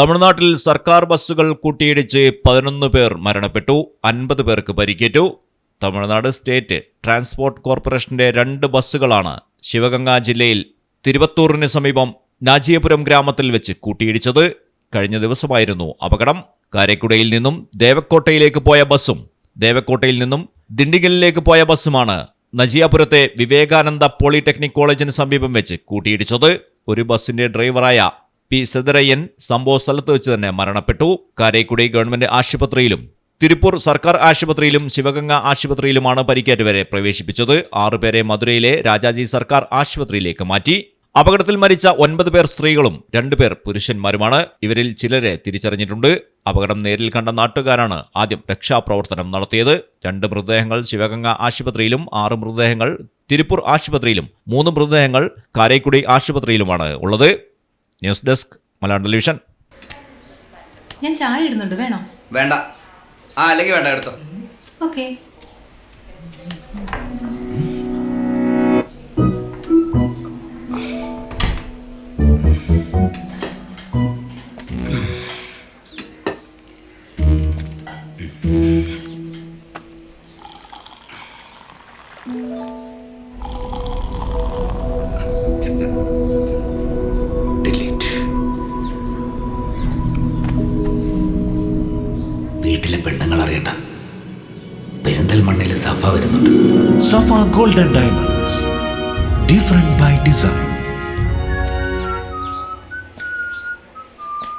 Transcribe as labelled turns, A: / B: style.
A: തമിഴ്നാട്ടിൽ സർക്കാർ ബസ്സുകൾ കൂട്ടിയിടിച്ച് പതിനൊന്ന് പേർ മരണപ്പെട്ടു അൻപത് പേർക്ക് പരിക്കേറ്റു. തമിഴ്നാട് സ്റ്റേറ്റ് ട്രാൻസ്പോർട്ട് കോർപ്പറേഷന്റെ രണ്ട് ബസ്സുകളാണ് ശിവഗംഗാ ജില്ലയിൽ തിരുവത്തൂറിന് സമീപം നാജിയപുരം ഗ്രാമത്തിൽ വെച്ച് കൂട്ടിയിടിച്ചത്. കഴിഞ്ഞ ദിവസമായിരുന്നു അപകടം. കാരക്കുടയിൽ നിന്നും ദേവക്കോട്ടയിലേക്ക് പോയ ബസ്സും ദേവക്കോട്ടയിൽ നിന്നും ദിണ്ടിഗലിലേക്ക് പോയ ബസ്സുമാണ് നജിയാപുരത്തെ വിവേകാനന്ദ പോളിടെക്നിക് കോളേജിന് സമീപം വെച്ച് കൂട്ടിയിടിച്ചത്. ഒരു ബസിന്റെ ഡ്രൈവറായ പി സദരയ്യൻ സംഭവ സ്ഥലത്ത് വെച്ച് തന്നെ മരണപ്പെട്ടു. കാരേക്കുടി ഗവൺമെന്റ് ആശുപത്രിയിലും തിരുപ്പൂർ സർക്കാർ ആശുപത്രിയിലും ശിവഗംഗ ആശുപത്രിയിലുമാണ് പരിക്കേറ്റവരെ പ്രവേശിപ്പിച്ചത്. ആറുപേരെ മധുരയിലെ രാജാജി സർക്കാർ ആശുപത്രിയിലേക്ക് മാറ്റി. അപകടത്തിൽ മരിച്ച ഒൻപത് പേർ സ്ത്രീകളും രണ്ടുപേർ പുരുഷന്മാരുമാണ്. ഇവരിൽ ചിലരെ തിരിച്ചറിഞ്ഞിട്ടുണ്ട്. അപകടം നേരിൽ കണ്ട നാട്ടുകാരാണ് ആദ്യം രക്ഷാപ്രവർത്തനം നടത്തിയത്. രണ്ട് മൃതദേഹങ്ങൾ ശിവഗംഗ ആശുപത്രിയിലും ആറ് മൃതദേഹങ്ങൾ തിരുപ്പൂർ ആശുപത്രിയിലും മൂന്ന് മൃതദേഹങ്ങൾ കാരൈക്കുടി ആശുപത്രിയിലുമാണ് ഉള്ളത്. News desk Malayalam television.
B: ഞാൻ ചായ ഇടുന്നുണ്ട് വേണോ?
C: വേണ്ട. ആ അല്ലെങ്കിൽ വേണ്ട എടുത്തോ.
B: ഓക്കെ.
D: ഡിലീറ്റ് വീട്ടിലെ പെണ്ണുങ്ങൾ അറിയണ്ട. പെരിന്തൽമണ്ണയിൽ സഫ വരുന്നുണ്ട്.
E: Safa golden diamonds different by design